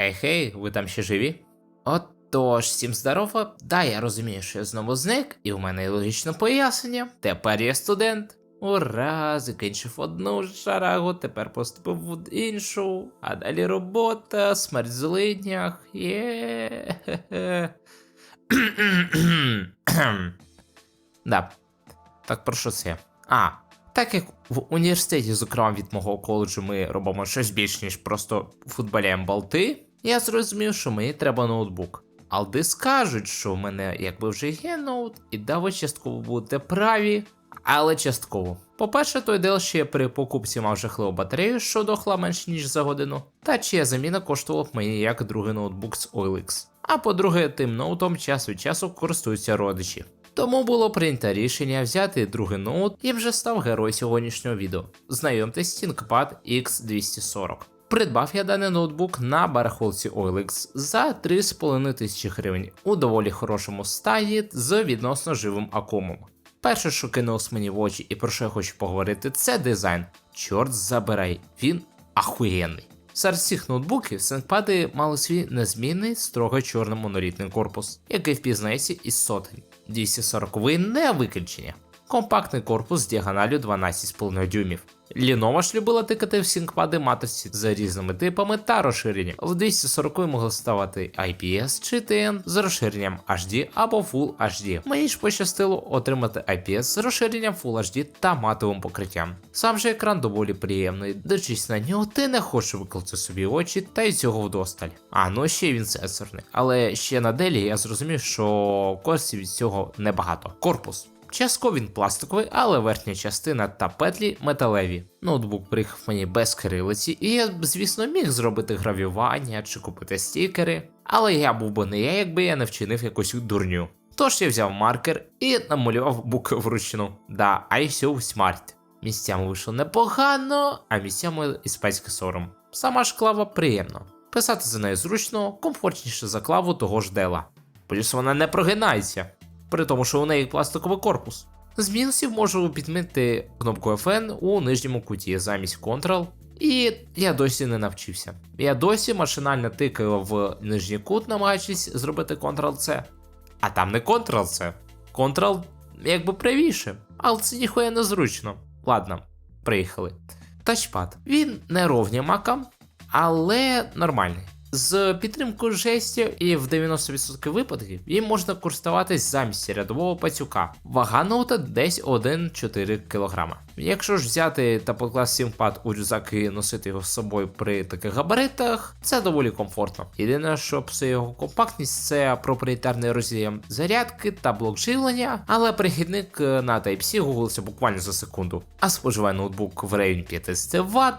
Ей хей, ви там ще живі? Отож, всім здорово. Да, я розумію, що я знову зник, і у мене є логічне пояснення. Тепер я студент. Ура, закінчив одну шарагу, тепер поступив в іншу, а далі робота, смерть в злиднях. Є. Да. Так про що це? А, так як в університеті, зокрема від мого коледжу, ми робимо щось більш ніж просто футболяємо болти, я зрозумів, що мені треба ноутбук. Алди скажуть, що в мене якби вже є ноут, і да, ви частково будете праві, але частково. По-перше, той дел ще при покупці мав жахливу батарею, що дохла менш ніж за годину, та чия заміна коштувала б мені як другий ноутбук з OLX. А по-друге, тим ноутом час від часу користуються родичі. Тому було прийнято рішення взяти другий ноут і вже став герой сьогоднішнього відео. Знайомтесь ThinkPad X240. Придбав я даний ноутбук на барахолці OLX за 3,5 тисячі гривень у доволі хорошому стані з відносно живим акумом. Перше, що кинулось мені в очі і про що я хочу поговорити, це дизайн. Чорт забирай, він ахуєнний. Серед всіх ноутбуків сенпади мали свій незмінний строго чорний монолітний корпус, який впізнається із сотень. 240 не виключення. Компактний корпус з діагоналю 12,5 дюймів. Lenovo ж любила тикати в сінкпади матриці за різними типами та розширенням. В 240 могли ставати IPS чи TN з розширенням HD або Full HD. Мені ж пощастило отримати IPS з розширенням Full HD та матовим покриттям. Сам же екран доволі приємний, дивлячись на нього, ти не хочеш виклати собі очі, та й цього вдосталь. А ну ще він сенсорний. Але ще на делі я зрозумів, що користів від цього небагато. Корпус. Частково він пластиковий, але верхня частина та петлі металеві. Ноутбук приїхав мені без кирилиці, і я звісно, міг зробити гравювання чи купити стікери, але я був би не я, якби я не вчинив якусь дурню. Тож я взяв маркер і намалював букви вручну. Да, I so smart. Місцями вийшло непогано, а місцями іспанський сором. Сама ж клава приємно. Писати за нею зручно, комфортніше за клаву того ж дела. Плюс вона не прогинається при тому, що у неї пластиковий корпус. З мінусів можу підмінити кнопку FN у нижньому куті замість Ctrl, і я досі не навчився. Я досі машинально тикаю в нижній кут, намагаючись зробити Ctrl-C. А там не Ctrl-C. Ctrl якби правіше, але це ніхуя не зручно. Ладно, приїхали. Тачпад. Він не ровня макам, але нормальний. З підтримкою жестів і в 90% випадків їм можна користуватись замість рядового пацюка. Вага ноута десь 1,4 кг. Якщо ж взяти та покласти сімпад у рюкзак і носити його з собою при таких габаритах, це доволі комфортно. Єдине, що псує його компактність, це проприєтарний роз'єм зарядки та блок живлення, але перехідник на Type-C гуглиться буквально за секунду. А споживає ноутбук в районі 50 Вт.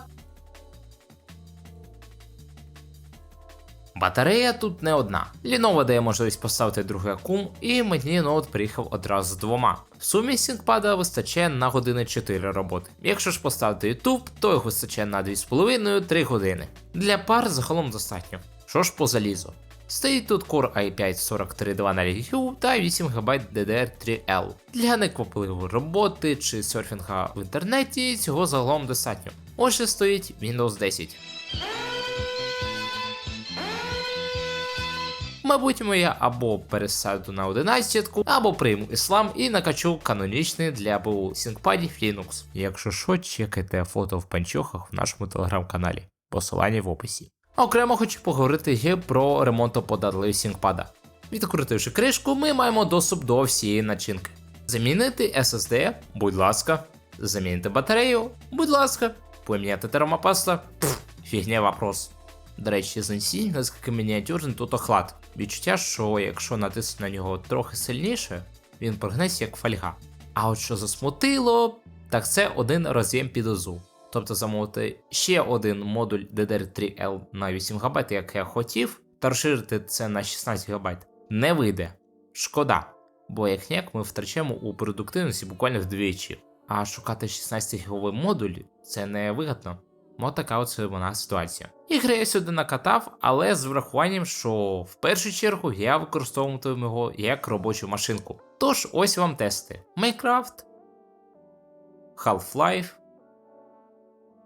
Батарея тут не одна. Lenovo дає можливість поставити другий акум, і мені ноут приїхав одразу з двома. В сумі сінкпада вистачає на години 4 роботи. Якщо ж поставити YouTube, то його вистачає на 2,5-3 години. Для пар загалом достатньо. Що ж по залізу? Стоїть тут Core i5 4320 GHz та 8 ГБ DDR3L. Для неквапливої роботи чи серфінга в інтернеті цього загалом достатньо. Отже стоїть Windows 10. Майбутньому я або пересаду на 11, або прийму іслам і накачу канонічний для БУ сінкпадів Linux. Якщо що, чекайте фото в панчохах в нашому телеграм-каналі. Посилання в описі. Окремо хочу поговорити є про ремонтоподатливість сінкпада. Відкрутивши кришку, ми маємо доступ до всієї начинки. Замінити SSD, будь ласка. Замінити батарею, будь ласка. Поміняти термопаста, фігня вопрос. До речі, знесінь, наскільки мініатюрний тут охлад. Відчуття, що якщо натиснути на нього трохи сильніше, він прогнеться як фольга. А от що засмутило, так це один роз'єм під ОЗУ. Тобто замовити ще один модуль DDR3L на 8 ГБ, як я хотів, та розширити це на 16 ГБ не вийде. Шкода. Бо як ніяк ми втрачаємо у продуктивності буквально вдвічі. А шукати 16 гіговий модуль це не вигідно. Ось така от вона ситуація. Ігри я сюди накатав, але з врахуванням, що в першу чергу я використовуватиму його як робочу машинку. Тож ось вам тести: Minecraft, Half-Life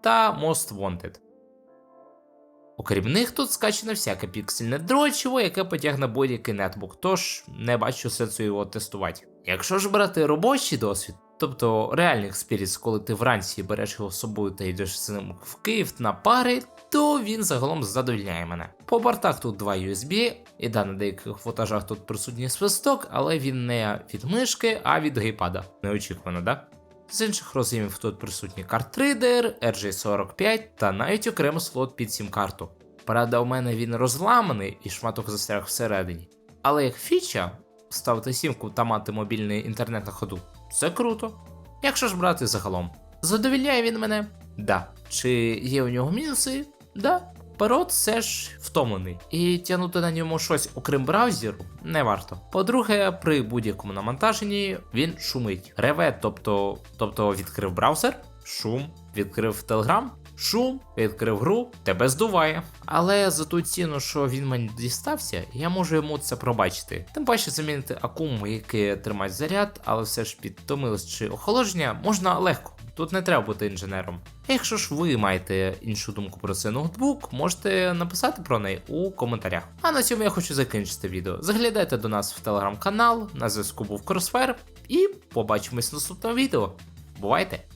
та Most Wanted. Окрім них, тут скачане всяке піксельне дрочиво, яке потягне будь-який нетбук, тож не бачу сенсу його тестувати. Якщо ж брати робочий досвід, тобто реальний експіріс, коли ти вранці береш його з собою та йдеш з ним в Київ на пари, то він загалом задовільняє мене. По бортах тут два USB, і да, на деяких футажах тут присутній свисток, але він не від мишки, а від гейпада. Неочікувано, да? З інших розумів тут присутній картридер, RJ45 та навіть окремий слот під сім карту. Правда, у мене він розламаний і шматок застряг всередині. Але як фіча, ставити сімку та мати мобільний інтернет на ходу це круто. Якщо ж брати загалом, задовільняє він мене? Да. Чи є у нього мінуси? Да. Парод все ж втомлений, і тягнути на ньому щось окрім браузеру не варто. По-друге, при будь-якому навантаженні він шумить. Реве, тобто, тобто відкрив браузер, шум, відкрив Telegram, шум, відкрив гру, тебе здуває. Але за ту ціну, що він мені дістався, я можу йому це пробачити. Тим паче замінити акум, який тримає заряд, але все ж під томилось чи охолодження можна легко. Тут не треба бути інженером. Якщо ж ви маєте іншу думку про цей ноутбук, можете написати про неї у коментарях. А на цьому я хочу закінчити відео. Заглядайте до нас в телеграм-канал, на зв'язку був Кросфер, і побачимось в наступному відео. Бувайте!